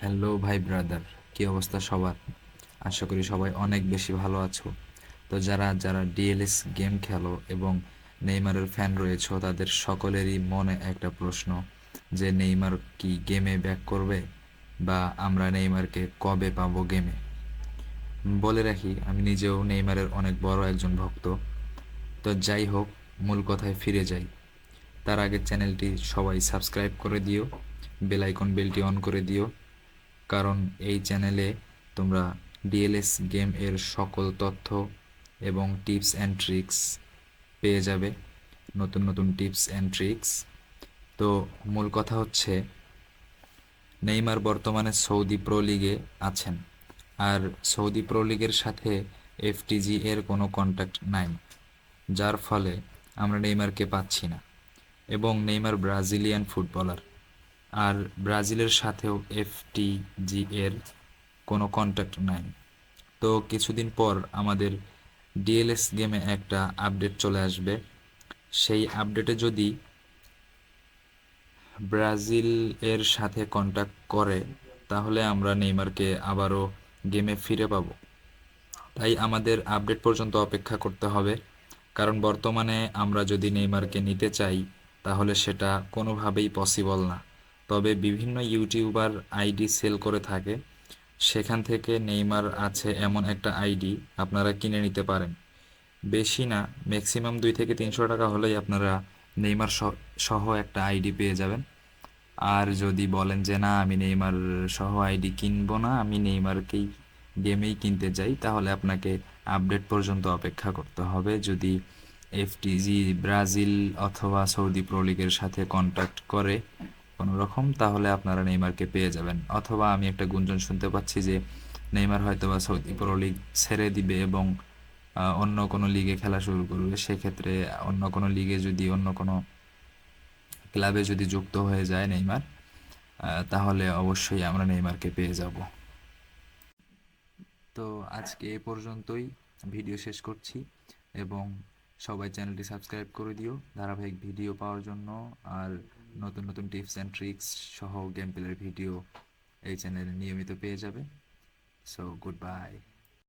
Hello ভাই brother, কি অবস্থা সবার? আশা করি সবাই অনেক বেশি ভালো আছো। তো যারা যারা ডিএলএস গেম খেলো এবং নেইমারের ফ্যান রয়েছে, তাদের সকলেরই মনে একটা প্রশ্ন, যে নেইমার কি গেমে ব্যাক করবে বা আমরা নেইমারকে কবে পাবো গেমে বলে রাখি, আমি নিজেও নেইমারের অনেক বড় একজন ভক্ত। তো যাই হোক, মূল কথায় ফিরে যাই। তার আগে চ্যানেলটি সবাই সাবস্ক্রাইব করে দিও বেল আইকন বেলটি অন করে দিও। কারণ এই চ্যানেলে তোমরা ডিএলএস গেম এর সকল তথ্য এবং টিপস অ্যান্ড ট্রিক্স পেয়ে যাবে, নতুন নতুন টিপস অ্যান্ড ট্রিক্স। তো মূল কথা হচ্ছে, নেইমার বর্তমানে সৌদি প্রো লিগে আছেন আর সৌদি প্রো লিগের সাথে এফটিজি এর কোনো কন্ট্যাক্ট নাই, যার ফলে আমরা নেইমারকে পাচ্ছি না এবং নেইমার ব্রাজিলিয়ান ফুটবলার। আর ব্রাজিলের সাথেও এফটিজি এর কোনো কন্ট্যাক্ট নাই। তো কিছুদিন পর আমাদের ডিএলএস গেমে একটা আপডেট চলে আসবে। সেই আপডেটে যদি ব্রাজিল এর সাথে কন্ট্যাক্ট করে, তাহলে আমরা নেইমারকে আবারও গেমে ফিরে পাবো। তাই আমাদের আপডেট পর্যন্ত অপেক্ষা করতে হবে। কারণ বর্তমানে আমরা যদি নেইমারকে নিতে চাই, তাহলে সেটা কোনোভাবেই পসিবল না। তবে বিভিন্ন ইউটিউবার আইডি সেল করে থাকে। সেখান থেকে নেইমার আছে এমন একটা আইডি, আপনারা কিনে নিতে পারেন। বেশি না, ম্যাক্সিমাম দুই থেকে তিনশো টাকা হলেই আপনারা নেইমার সহ- একটা আইডি পেয়ে যাবেন। আর যদি বলেন যে, না, আমি নেইমার সহ আইডি কিনবো না, আমি নেইমারকেই, গেমেই কিনতে চাই তাহলে আপনাকে আপডেট পর্যন্ত অপেক্ষা করতে হবে। যদি এফটিজি ব্রাজিল অথবা সৌদি প্রো লিগের সাথে কন্ট্যাক্ট করে কোনো রকম তাহলে আপনারা নেইমারকে পেয়ে যাবেন। অথবা আমি একটা গুঞ্জন শুনতে পাচ্ছি যে, নেইমার হয়তোবা সৌদি প্রো লিগ ছেড়ে দিবে এবং অন্য কোনো লিগে খেলা শুরু করবে। সেক্ষেত্রে অন্য কোনো লিগে যদি অন্য কোনো ক্লাবে যদি যুক্ত হয়ে যায় নেইমার তাহলে অবশ্যই আমরা নেইমারকে পেয়ে যাব। তো আজকে এ পর্যন্তই। ভিডিও শেষ করছি এবং সবাই চ্যানেলটি সাবস্ক্রাইব করে দিও। ধারাবাহিক ভিডিও পাওয়ার জন্য। আর নতুন নতুন টিপস অ্যান্ড ট্রিক্স সহ গেম প্লের ভিডিও এই চ্যানেলে নিয়মিত পেয়ে যাবে। So good bye